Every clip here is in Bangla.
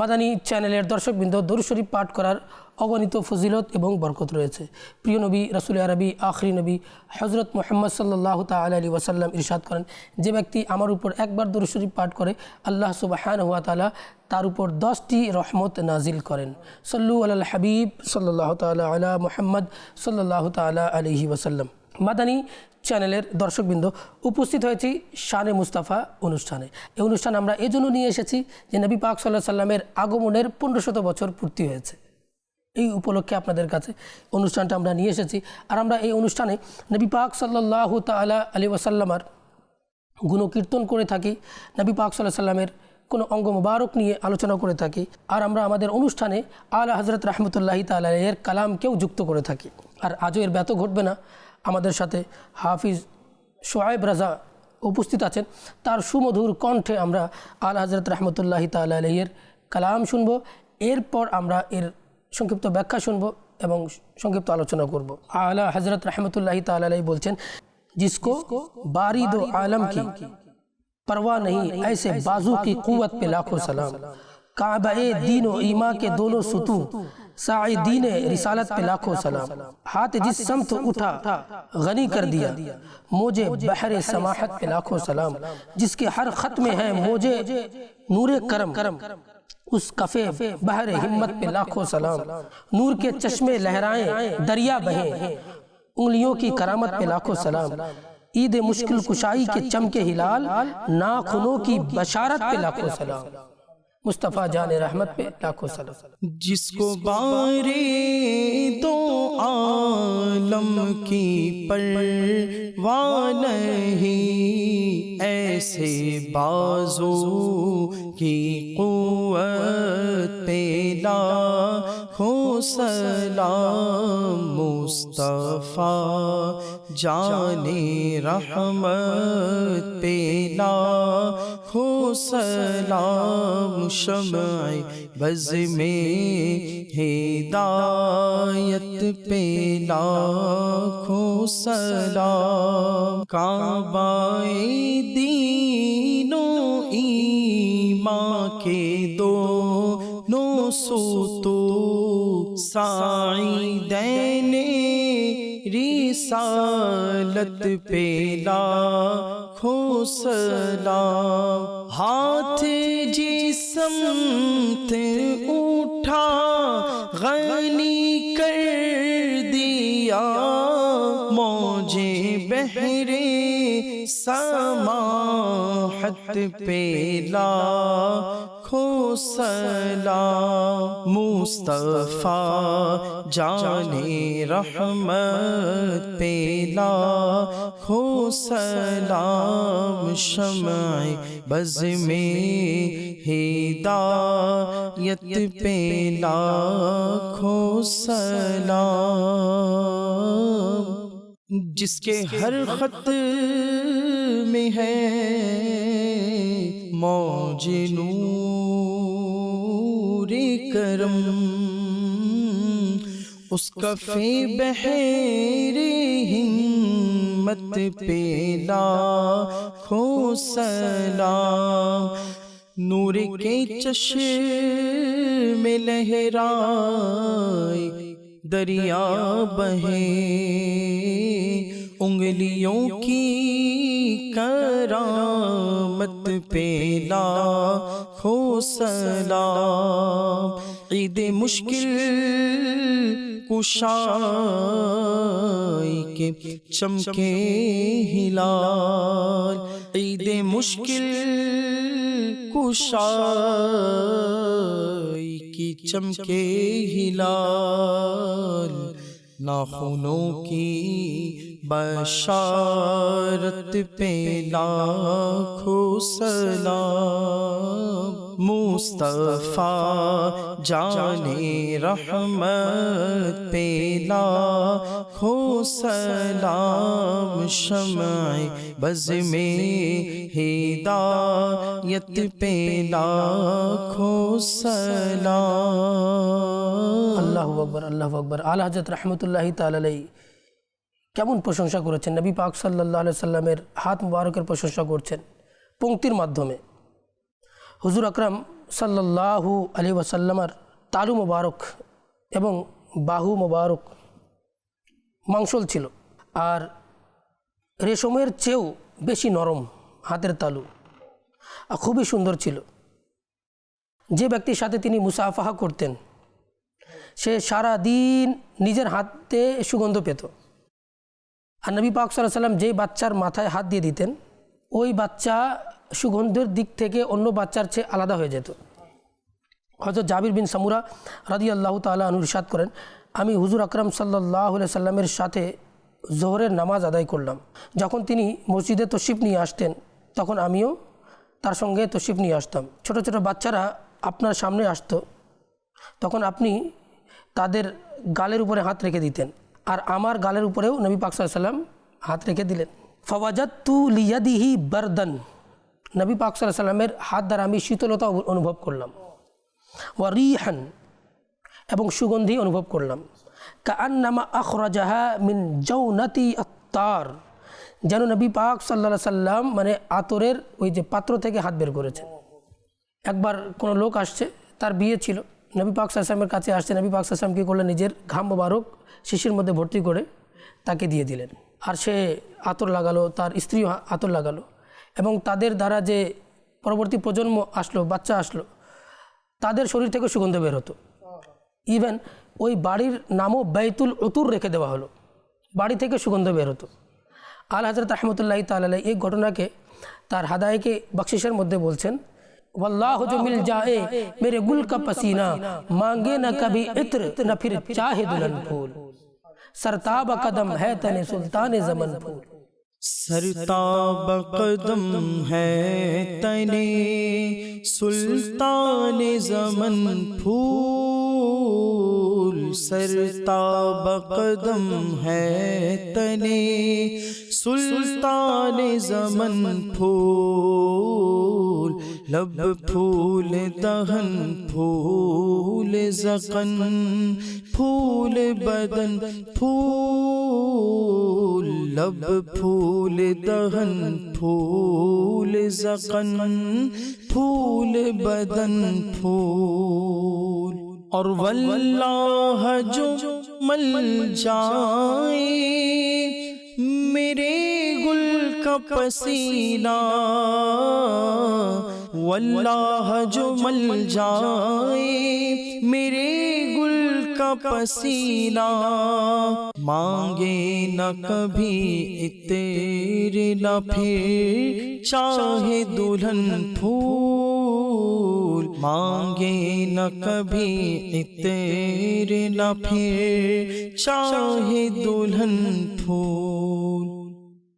মাদানী চ্যানেলের দর্শকবৃন্দ শরীফ পাঠ করার অগণিত ফজিলত এবং বরকত রয়েছে। প্রিয় নবী, রাসুল আরবি, আখরি নবী হজরত মোহাম্মদ সাল্লাহ তাল ওয়াসাল্লাম ইরশাদ করেন। যে ব্যক্তি আমার উপর একবার দরুদ শরীফ পাঠ করে, আল্লাহ সুবাহান হুয়া তালা তার উপর দশটি রহমত নাজিল করেন। সল্লু আল হাবিব সাল্লাহ তালা আলা মোহাম্মদ সাল্লাহ তালা আলহি ওয়াসাল্লাম। মাদানী চ্যানেলের দর্শকবৃন্দ উপস্থিত হয়েছি শানে মুস্তাফা অনুষ্ঠানে। এই অনুষ্ঠান আমরা এজন্য নিয়ে এসেছি যে নবী পাক সাল্লাহ সাল্লামের আগমনের পনেরো শত বছর পূর্তি হয়েছে। এই উপলক্ষে আপনাদের কাছে অনুষ্ঠানটা আমরা নিয়ে এসেছি। আর আমরা এই অনুষ্ঠানে নবী পাক সাল্লাহ তালা আলী ওয়াসাল্লামার গুণকীর্তন করে থাকি, নবী পাক সাল্লাহ সাল্লামের কোনো অঙ্গ মোবারক নিয়ে আলোচনা করে থাকি, আর আমরা আমাদের অনুষ্ঠানে আলা হজরত রহমতুল্লাহি তালা এর কালামকেও যুক্ত করে থাকি। আর আজও এর ব্যত ঘটবে না। আমাদের সাথে হাফিজ সোয়েব রাজা উপস্থিত আছেন তার সুমধুর কণ্ঠে আমরা আলা হজরত রহমতুল্লাহি তালা আলহের কালাম শুনব এরপর আমরা এর সংক্ষিপ্ত ব্যাখ্যা শুনব এবং সংক্ষিপ্ত আলোচনা করব আলা হজরত রহমতুল্লাহি তালা আলহী বলছেন जिसको बारी दो आलम की परवाह नहीं ऐसे बाजू की कुवत पे लाखों सलाम काबा दीन व ईमा के दोनों सुतू ساعدین رسالت پہ لاکھوں سلام۔ ہاتھ جس سمت اٹھا، غنی کر دیا۔ موجے بحر سماحت پہ لاکھوں سلام۔ جس کے ہر خط میں ہے موجے نور کرم۔ اس کفے بحر ہمت پہ لاکھوں سلام۔ نور کے چشمے لہرائیں، دریا بہیں۔ انگلیوں کی کرامت پہ لاکھوں سلام۔ عید مشکل کشائی کے چمکے ہلال، ناخنوں کی بشارت پہ لاکھوں سلام۔ مصطفیٰ جان رحمت پہ لاکھوں سلو جس کو بارے دو عالم کی پروا ہی ایسے بازو کی قوت پہ لاکھوں سلام۔ مصطفیٰ جانے رحمت پیلا ہو سلام شمع بز میں ہدایت پیلا ہو سلام کعبہ دینوں ایمان کے دو نو سو تو سائی رسالت پہ لا سلا ہاتھ سمت اٹھا غنی کر دیا۔ موجے بہرے سماحت پہ لا لاکھوں سلا مصطفیٰ جانے رحمت پیلا کھو سلام، شمع بز میں ہدایت پیلا لاکھوں سلام۔ جس کے ہر خط میں ہے موج نور کرم، اس کا فی بحیر ہمت پیلا کھو سلام، نور کے چش میں لہرائے، دریا بہے انگلیوں کی کرامت پیلا ہو عید مشکل کشائی کے چمکے ہلال۔ عید مشکل کشائی کی چمکے ہلال۔ ناخنوں کی بشارت پہ لاکھوں سلام مصطفیٰ جانے رحمت، پیلا کھو سلام شمع بز میں ہدایت، پیلا کھو سلام اللہ اکبر اللہ اکبر۔ آلہ حضرت رحمۃ اللہ تعالی علیہ۔ কেমন প্রশংসা করেছেন নবী ہاتھ সাল্লাহ کر হাত کرو چھن پونکتیر পঙ্ক্তির میں হুজুর আকরাম সাল্লাহু আলী ওয়াসাল্লামার তালু মোবারক এবং বাহু মোবারক মাংসল ছিল। আর রেশমের চেয়েও বেশি নরম হাতের তালু। আর খুবই সুন্দর ছিল। যে ব্যক্তির সাথে তিনি মুসাফাহা করতেন, সে সারা দিন নিজের হাতে সুগন্ধ পেত। আর নবী পাক সাল্লাহ সাল্লাম যেই বাচ্চার মাথায় হাত দিয়ে দিতেন, ওই বাচ্চা সুগন্ধের দিক থেকে অন্য বাচ্চার চেয়ে আলাদা হয়ে যেত। হয়তো জাবির বিন সামুরা রাদি আল্লাহ তালা অনুসাদ করেন, আমি হুজুর আকরাম সাল্লাহ সাল্লামের সাথে জোহরের নামাজ আদায় করলাম। যখন তিনি মসজিদে তশিফ নিয়ে আসতেন, তখন আমিও তার সঙ্গে তশিফ নিয়ে আসতাম। ছোট ছোট বাচ্চারা আপনার সামনে আসতো, তখন আপনি তাদের গালের উপরে হাত রেখে দিতেন আর আমার গালের উপরেও নবী পাক সাল্লাম হাত রেখে দিলেন। ফওয়াজাত্তু লিয়াদিহি বারদান। নবী পাক সাল্লামের হাত দ্বারা আমি শীতলতা অনুভব করলাম। ওয়া রিহান এবং সুগন্ধি অনুভব করলাম। কান্নামা আখরাজাহা মিন জৌনাতি আত্মার যেন নবী পাক সাল্লা সাল্লাম মানে আতরের ওই যে পাত্র থেকে হাত বের করেছেন। একবার কোনো লোক আসছে, তার বিয়ে ছিল। নবী পাক সাল্লামের কাছে আসছে, নবী পাক সাল্লাম কী করলেন? নিজের ঘাম মোবারক শিশির মধ্যে ভর্তি করে তাকে দিয়ে দিলেন। আর সে আতর লাগালো, তার স্ত্রীও আতর লাগালো। এবং তাদের দ্বারা যে পরবর্তী প্রজন্ম আসলো, বাচ্চা আসলো, তাদের শরীর থেকে সুগন্ধ বের হতো। ইভেন ওই বাড়ির নামও বাইতুল অতুর রেখে দেওয়া হলো। বাড়ি থেকে সুগন্ধ বের হতো। আল হাজরত রহমতুল্লাহ তাল্লাহ এই ঘটনাকে তার হাদায়কে বাকশিসের মধ্যে বলছেন واللہ جو مل جائے میرے سرتاب قدم ہے تنے سلطان زمن پھول سرتاب قدم ہے تنی سلطان زمن پھول لب پھول دہن، پھول زخن، پھول بدن، پھول لب، پھول دہن، پھول زقن پھول بدن، پھول۔ اور واللہ جو مل جائے، میرے گل کا پسینہ واللہ جو مل جائے، میرے گل کا پسینہ۔ مانگے نہ کبھی اتیر نہ پھر چاہے دلہن پھول۔ مانگے نہ کبھی اتیر نہ پھر چاہے دلہن پھول۔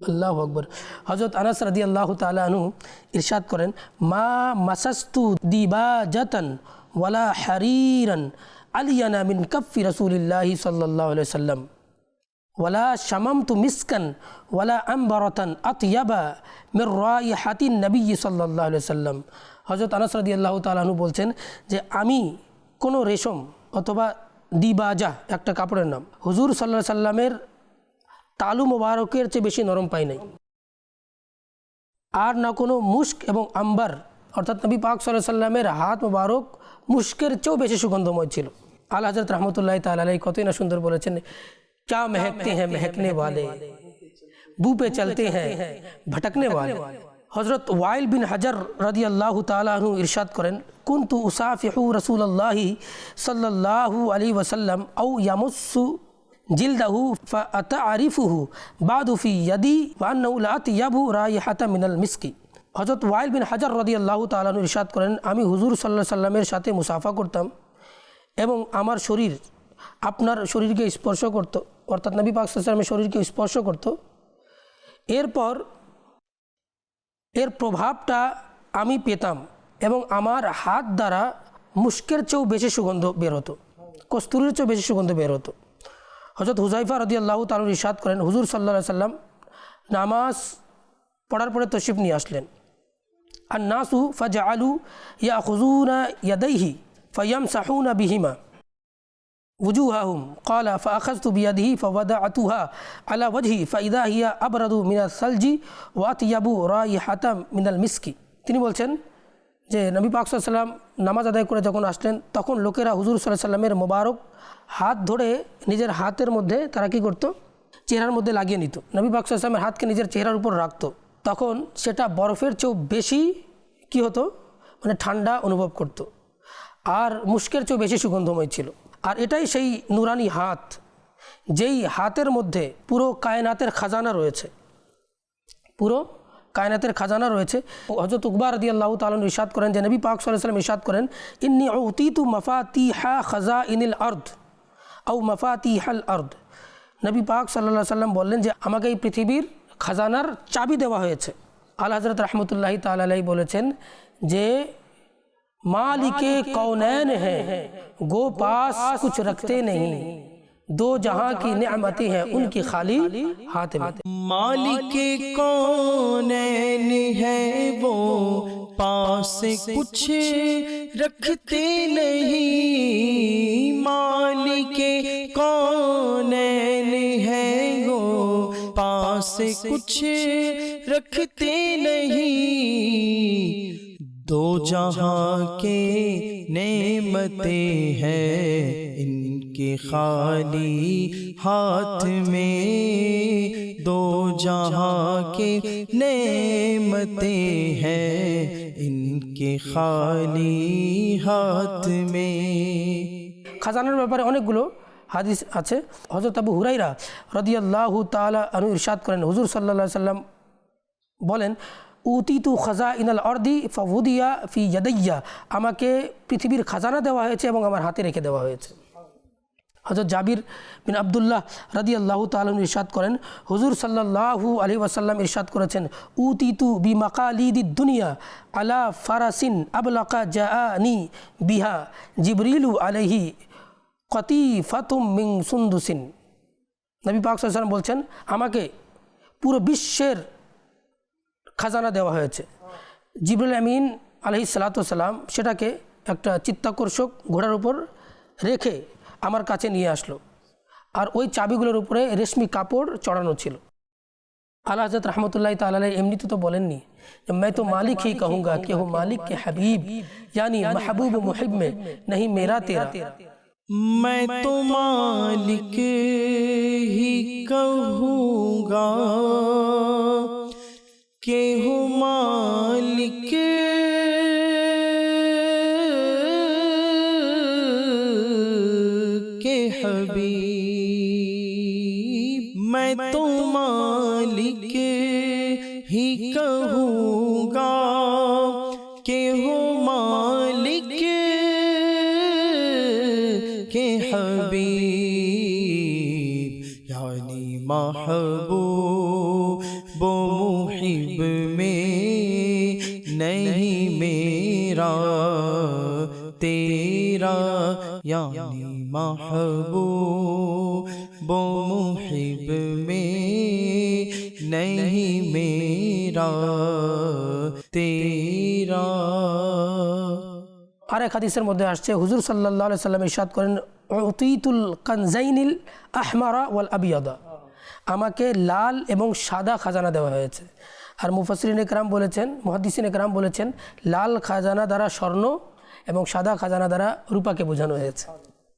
আল্লাহ আকবর। হজরত আনাস রাদি আল্লাহ তালু ইরশাদ করেন, মা মাসাস্তু দিবা জাতন ওয়ালা হারিরন আলিয়ানা মিন কফি রসুলিল্লাহি সাল্লাহ সাল্লাম। ওয়ালা শামামতু মিসকান ওয়ালা আম্বারতান আতিয়াবা মির রাইহাতিন নবী সাল্লাহ সাল্লাম। হজরত আনাস রাদি আল্লাহ তালু বলছেন যে, আমি কোনো রেশম অথবা দিবাজা, একটা কাপড়ের নাম, হুজুর সাল্লাহ সাল্লামের তালু মোবারকের চেয়ে বেশি নরম পাই নাই আর না কোনো মুস্ক এবং আম্বার অর্থাৎ নবী পাক সাল্লাহ সাল্লামের হাত মোবারক মুস্কের চেয়েও বেশি সুগন্ধময় ছিল আল হজরত রহমতুল্লাহ তালাই কতই না সুন্দর বলেছেন क्या महकते हैं महकने वाले बू पे चलते हैं भटकने वाले হজরত ওয়াইল বিন হাজার রাদি আল্লাহ তালু ইরশাদ করেন কুন্তু উসাফিহু রসুল্লাহি সাল্লাহু আলী ওসাল্লাম আউ ইয়ামুসু জিলদাহু ফাতারিফুহু বাদু ফি ইয়াদি আতিয়াবু রাইহাতা মিনাল মিসকি। হযরত ওয়াইল বিন হাজার রাদিয়াল্লাহু তাআলা ইরশাদ করেন, আমি হুজুর আলাইহি সাল্লামের সাথে মুসাফা করতাম এবং আমার শরীর আপনার শরীরকে স্পর্শ করত, অর্থাৎ নবী পাক সাল্লাল্লাহু সাল্লামের শরীরকে স্পর্শ করত। এরপর এর প্রভাবটা আমি পেতাম এবং আমার হাত দ্বারা মুস্কের চেয়েও বেশি সুগন্ধ বের হতো, কস্তুরির চেয়েও বেশি সুগন্ধ বের হতো। হজরত হুজাইফা রদি আল্লাহ তালুর ইসাদ করেন হুজুর সাল্লা সাল্লাম নামাজ পড়ার পরে তশিফ নিয়ে আসলেন আর নাসু ফাজা আলু ইয়া খুজুনা ইয়াদাইহি ফয়াম সাহুনা বিহিমা وجوههم قال فأخذت بيده فوضعتها على وجهي فإذا هي أبرد من الثلج وأطيب رائحة من المسك তিনি বলছেন যে নবী পাক সাল্লাম নামাজ আদায় করে যখন আসলেন, তখন লোকেরা হুজুর সাল্লাহ সাল্লামের মোবারক হাত ধরে নিজের হাতের মধ্যে তারা কী করতো? চেহারার মধ্যে লাগিয়ে নিত। নবী পাক সাল্লামের হাতকে নিজের চেহারার উপর রাখত। তখন সেটা বরফের চেয়েও বেশি কি হতো? মানে ঠান্ডা অনুভব করতো। আর মুস্কের চেয়েও বেশি সুগন্ধময় ছিল। আর এটাই সেই নুরানি হাত, যেই হাতের মধ্যে পুরো কায়নাতের খাজানা রয়েছে। পুরো কায়নাতের খাজানা রয়েছে হজরত উকবার রদি আল্লাহ তালন ইসাদ করেন যে নবী পাক সাল্লাহ সাল্লাম ইসাদ করেন ইন্নি উতিতু মফাতি হা খাজা ইনিল আর্দ আউ মফাতি হাল আর্দ নবী পাক সাল্লাহ সাল্লাম বললেন যে আমাকে এই পৃথিবীর খাজানার চাবি দেওয়া হয়েছে আল হজরত রহমতুল্লাহ তালাই বলেছেন যে मालिके कौनैन हैं गो पास कुछ रखते नहीं دو جہاں کی نعمتیں ہیں، ان کی خالی ہاتھ میں۔ مالک کونین ہے وہ؟ پاس کچھ رکھتے نہیں۔ مالک کونین ہے وہ؟ پاس کچھ رکھتے نہیں۔ دو جہاں کے نعمتیں ہیں، ان کے خالی ہاتھ میں دو جہاں کے نعمتیں ہیں، ان کے خالی ہاتھ میں۔ خزانہ ব্যাপারে অনেকগুলো حضرت ابو حریرہ رضی اللہ تعالیٰ عنہ ارشاد ইরশাদ حضور صلی اللہ علیہ وسلم বলেন উতিতু খাজা ইনাল অর্দি ফাউদিয়া ফি ইয়াদাইয়া। আমাকে পৃথিবীর খাজানা দেওয়া হয়েছে এবং আমার হাতে রেখে দেওয়া হয়েছে। হজরত জাবির বিন আবদুল্লাহ রাদি আল্লাহ তালন ইরশাদ করেন, হুজুর সাল্লাহু আলী ওয়াসাল্লাম ইরশাদ করেছেন, উতিতু বি মাকালিদি দুনিয়া আলা ফারাসিন আবলাকা জাআনি বিহা, জিবরিলু আলহি কতি ফাতুম মিং সুন্দুসিন। নবী পাক সাল্লাম বলছেন, আমাকে পুরো বিশ্বের খাজানা দেওয়া হয়েছে জিবরুল আমিন আলহি সালাতাম সেটাকে একটা চিত্তাকর্ষক ঘোড়ার উপর রেখে আমার কাছে নিয়ে আসলো আর ওই চাবিগুলোর উপরে রেশমি কাপড় চড়ানো ছিল আল্লাহ হজরত রহমতুল্লাহ তালাই এমনিতে তো বলেননি যে मैं तो मालिक ही कहूँगा कि हो मालिक के हबीब यानी महबूब मुहिब में नहीं मेरा तेरा मैं तो मालिक ही कहूँगा کہ ہو مالک۔ کے حبیب۔ میں تو महबूब वो मुहिब में नहीं मेरा तेरा আর এক হাদিসের মধ্যে আসছে হুজুর সাল্লাহ সাল্লাম ইরশাদ করেন উতিতুল কানজাইনিল আহমারা ওয়াল আবিয়াদা আমাকে লাল এবং সাদা খাজানা দেওয়া হয়েছে আর মুফাসরিন একরাম বলেছেন মহাদিসিন একরাম বলেছেন লাল খাজানা দ্বারা স্বর্ণ এবং সাদা খাজানা দ্বারা রূপাকে বোঝানো হয়েছে।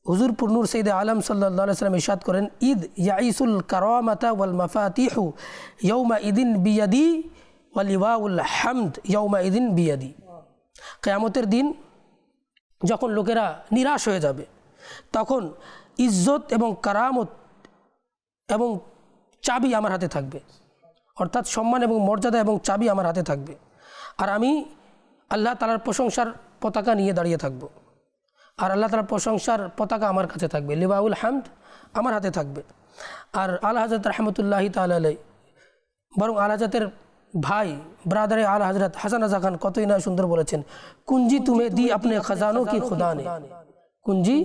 হুজুর পুরনুর সঈদ আলম সাল্লাম ইরশাদ করেন, ঈদ ইয়াইসুল কারামাতা ওয়াল মাফাতিহু ইয়ৌমা ইদিন বিয়াদি ওয়ালিওয়াউল হামদ ইয়ৌমা ইদিন বিয়াদি। কেয়ামতের দিন যখন লোকেরা নিরাশ হয়ে যাবে, তখন ইজ্জত এবং কারামত এবং চাবি আমার হাতে থাকবে। অর্থাৎ সম্মান এবং মর্যাদা এবং চাবি আমার হাতে থাকবে। আর আমি আল্লাহ তালার প্রশংসার পতাকা নিয়ে দাঁড়িয়ে থাকব। আর আল্লাহ তালার প্রশংসার পতাকা আমার কাছে থাকবে। লিবাউল হামদ আমার হাতে থাকবে। আর আল হাজরত রহমতুল্লাহি তালাই বরং আলহাজাতের ভাই ব্রাদারে আল হাজরত হাসান আজা খান কতই না সুন্দর বলেছেন, কুঞ্জি তুমি দি আপনি খজানো কি খুদা নে কুঞ্জি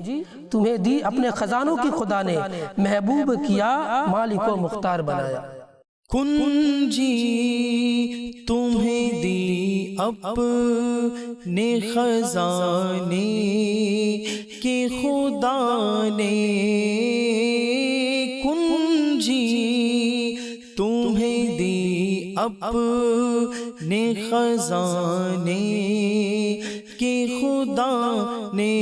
তুমি দি আপনি খজানো কি খুদা নে মেহবুব কিয়া মালিক মুখতার বানায়া। کنجی، تمہیں دی اب نے خزانے کے خدا نے کنجی، تمہیں دی اب نے خزانے کے خدا نے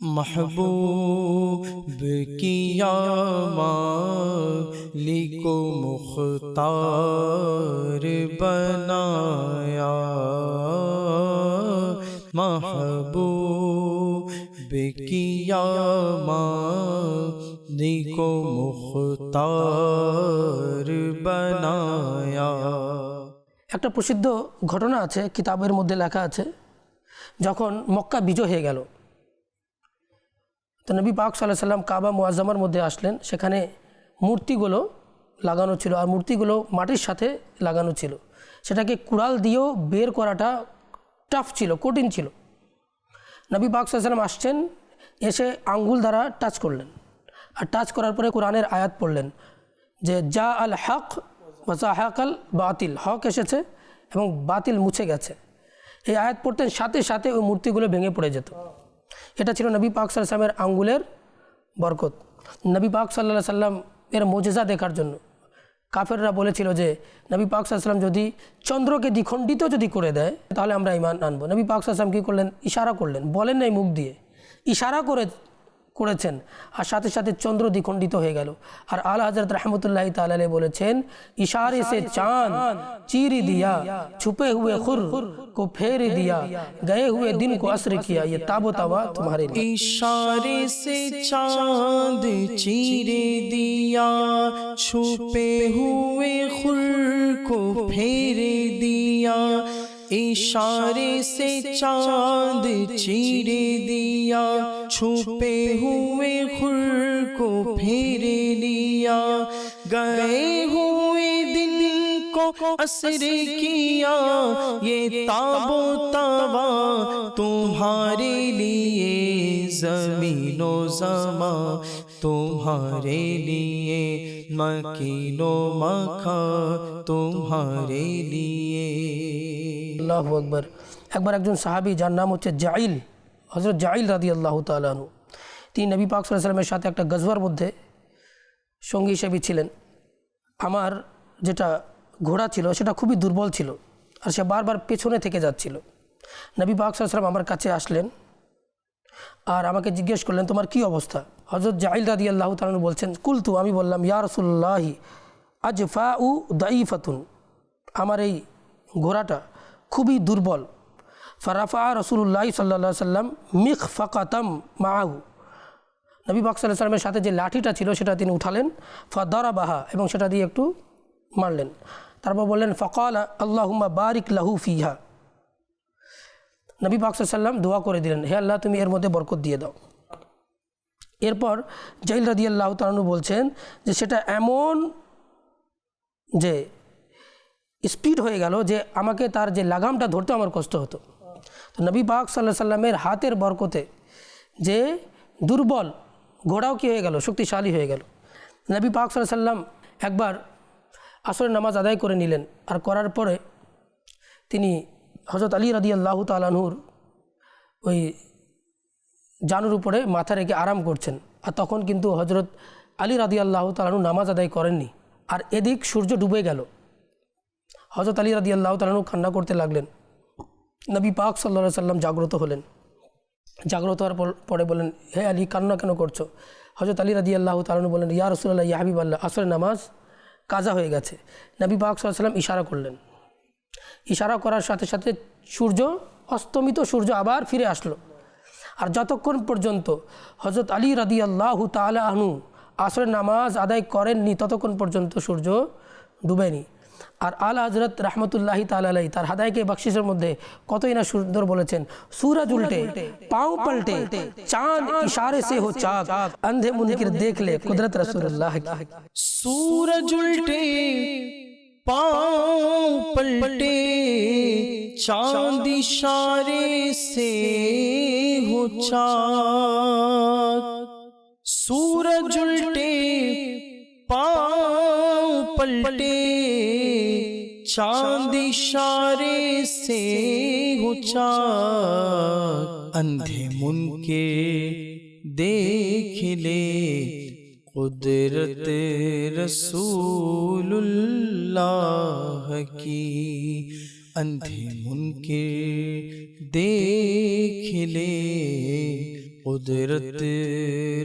محبوب کیا ماں علی کو مختار بنایا محبوب کیا مانی کو مختار بنایا۔ একটা প্রসিদ্ধ ঘটনা আছে, কিতাবের মধ্যে লেখা আছে, যখন মক্কা বিজয় হয়ে গেল, তো নবী পাক সাল্লাহ সাল্লাম কাবা মোয়াজ্জামার মধ্যে আসলেন, সেখানে মূর্তিগুলো লাগানো ছিল আর মূর্তিগুলো মাটির সাথে লাগানো ছিল। সেটাকে কুড়াল দিয়েও বের করাটা টাফ ছিল, কঠিন ছিল। নবী পাক সাল্লাম আসছেন, এসে আঙ্গুল দ্বারা টাচ করলেন। আর টাচ করার পরে কোরআনের আয়াত পড়লেন যে যা আল হক ওয়াজা হাকাল বাতিল। হক এসেছে এবং বাতিল মুছে গেছে। এই আয়াত পড়তেন, সাথে সাথে ওই মূর্তিগুলো ভেঙে পড়ে যেত। এটা ছিল নবী পাক সাল্লামের আঙ্গুলের বরকত। নবী পাক সাল্লাহ সাল্লাম এর মোজেজা দেখার জন্য। কাফেররা বলেছিল যে, নবী পাক সাল্লাম যদি চন্দ্রকে দ্বিখণ্ডিত যদি করে দেয়, তাহলে আমরা ইমান আনব। নবী পাক সাল্লাম কী করলেন? ইশারা করলেন। বলেন নাই মুখ দিয়ে। ইশারা করে করেছেন। আর সাথে সাথে চন্দ্র দ্বিখণ্ডিত হয়ে গেল। আর আল হাজরত রহমতুল্লাহ তালে বলেছেন, ইশারে সে চাঁদ, চিরি দিয়া, ছুপে হুয়ে খুর কো ফের দিয়া, গয়ে হুয়ে দিন কো আসর কিয়া ইয়ে তাবো তাবা তোমারে ইশারে সে চাঁদ, চিরে দিয়া, ছুপে হুয়ে খুর কো ফের দিয়া। ইশারে সে চাঁদ, চিরে দিয়া چھپے ہوئے خور کو پھیر لیا، گئے ہوئے دن کو اثر کیا، یہ تاب و توا تمہارے لیے زمین و زماں، تمہارے لیے مکین و مکھا تمہارے لیے۔ اللہ اکبر۔ اکبر একজন صحابی جان نام ہوتے جعیل۔ হজরত জাইল রাদি আল্লাহ তালু তিনি নবী পাক সাল্লামের সাথে একটা গজবার মধ্যে সঙ্গী হিসেবে ছিলেন। আমার যেটা ঘোড়া ছিল, সেটা খুবই দুর্বল ছিল আর সে বারবার পেছনে থেকে যাচ্ছিল। নবী পাক সাল্লাম আমার কাছে আসলেন আর আমাকে জিজ্ঞেস করলেন, তোমার কি অবস্থা? হজরত জাইল রাদি আল্লাহ তালু বলছেন, কুলতু, আমি বললাম, ইয়া রসুল্লাহি আজ ফা উ দাই ফাতুন আমার এই ঘোড়াটা খুবই দুর্বল। ফারাফা রসুল্লাহ সাল্লা সাল্লাম মিখ ফাকাতাম মাহু নবী পাক সাল্লাহ সাল্লামের সাথে যে লাঠিটা ছিল, সেটা তিনি উঠালেন ফাদরা বাহা এবং সেটা দিয়ে একটু মারলেন। তারপর বললেন, ফকাল আল্লাহুম্মা বারিক লাহু ফিহা। নবী পাক সাল্লাম দোয়া করে দিলেন, হে আল্লাহ, তুমি এর মধ্যে বরকত দিয়ে দাও। এরপর জৈল রাদি আল্লাহ তালু বলছেন যে, সেটা এমন যে স্পিড হয়ে গেল যে আমাকে তার যে লাগামটা ধরতে আমার কষ্ট হতো। তো নবী পাক সাল্লাহ সাল্লামের হাতের বরকতে যে দুর্বল ঘোড়াও কী হয়ে গেল? শক্তিশালী হয়ে গেল। নবী পাক সাল্লাহ সাল্লাম একবার আসরের নামাজ আদায় করে নিলেন আর করার পরে তিনি হজরত আলী রাদি আল্লাহ তালানহুর ওই জানুর উপরে মাথা রেখে আরাম করছেন। আর তখন কিন্তু হজরত আলী রাদি আল্লাহ তালানহু নামাজ আদায় করেননি। আর এদিক সূর্য ডুবে গেল। হজরত আলী রাদি আল্লাহ তালানু কান্না করতে লাগলেন। নবী পাক সাল্লা সাল্লাম জাগ্রত হলেন। জাগ্রত হওয়ার পর- বলেন হে আলী, কান্না কেন করছ? হজরত আলী রাদি আল্লাহ তালানু বলেন ইয়া রসুল্লাহ ইয়া হাবিব আল্লাহ আসরের নামাজ কাজা হয়ে গেছে। নবী পাক সাল্লাম ইশারা করলেন। ইশারা করার সাথে সাথে সূর্য, অস্তমিত সূর্য আবার ফিরে আসলো। আর যতক্ষণ পর্যন্ত হজরত আলী রাদি আল্লাহ তালা আহনু আসরের নামাজ আদায় করেননি, ততক্ষণ পর্যন্ত সূর্য ডুবেনি। آلہ حضرت رحمۃ اللہ تعالی علیہ ہدائی کے بخشیشر مدد پاؤں پلٹے چاند اشارے سے دیکھ لے قدرت رسول اللہ پل پلٹے چاند اشارے سے سورج الٹے پاؤ پل پٹے چاند اشارے سے اچا اندھے من کے دیکھ لے۔ قدرت رسول اللہ کی اندھے من کے دیکھ لے۔ قدرت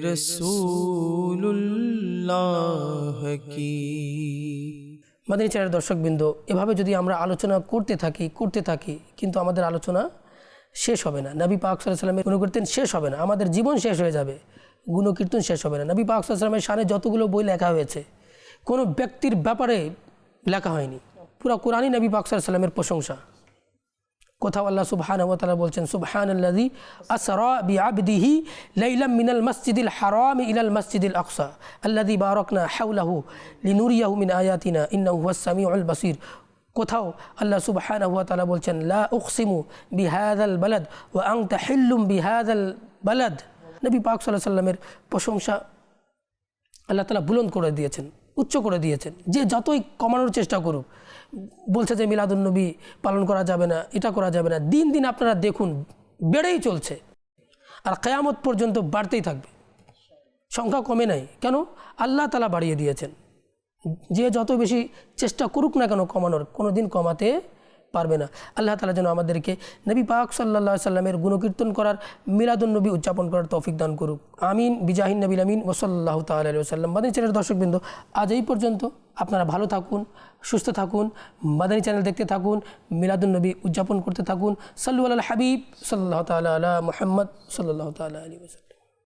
رسول اللہ کی মাদানী চ্যানেলের দর্শকবৃন্দ, এভাবে যদি আমরা আলোচনা করতে থাকি করতে থাকি, কিন্তু আমাদের আলোচনা শেষ হবে না। নবী পাক সাল্লামের গুণকীর্তন শেষ হবে না। আমাদের জীবন শেষ হয়ে যাবে। গুণকীর্তন শেষ হবে না। নবী পাক সাল্লামের সানে যতগুলো বই লেখা হয়েছে, কোনো ব্যক্তির ব্যাপারে লেখা হয়নি। পুরা কোরআনই নবী পাক সাল্লামের প্রশংসা। কোথাও আল্লাহ সুবহান ওয়া তাআলা বলছেন সুবহান আল্লাযী আসরা বিআবদিহি লাইলাম মিনাল মসজিদিল হারাম ইলাল মসজিদিল আকসা আল্লাযী বারাকনা হাওলাহু লিনুরিয়াহু মিন আয়াতিনা ইন্নাহু হুয়াস সামিউল বাসীর কোথাও আল্লাহ সুবহানাহু ওয়া তাআলা বলছেন লা উকসিমু বিহাযাল বালাদ ওয়া আনতা হিল্লুম বিহাযাল বালাদ নবী পাক সাল্লাল্লাহু আলাইহি সাল্লামের প্রশংসা আল্লাহ তালা বুলন্দ করে দিয়েছেন উচ্চ করে দিয়েছেন। যে যতই কমানোর চেষ্টা করুক, বলছে যে মিলাদুলনবী পালন করা যাবে না, এটা করা যাবে না, দিন দিন আপনারা দেখুন, বেড়েই চলছে। আর কেয়ামত পর্যন্ত বাড়তেই থাকবে। সংখ্যা কমে নাই। কেন? আল্লাহ তালা বাড়িয়ে দিয়েছেন। যে যত বেশি চেষ্টা করুক না কেন কমানোর, কোনো দিন কমাতে পারবে না। আল্লাহ তালা যেন আমাদেরকে নবী পাক সাল্লাহ সাল্লামের গুণকীর্তন করার মিলাদুন্নবী উদযাপন করার তৌফিক দান করুক। আমিন। বিজাহিন নবীল আমিন। ওসল্লাহ সাল্লাম মাদানী চ্যানেলের দর্শকবৃন্দ, আজ এই পর্যন্ত। আপনারা ভালো থাকুন, সুস্থ থাকুন, মাদানী চ্যানেল দেখতে থাকুন মিলাদুন্নবী উদযাপন করতে থাকুন। সাল্লু আল হাবিব সাল্লাহ আলা মোহাম্মদ সাল্লাহ তাল্লাহ আলী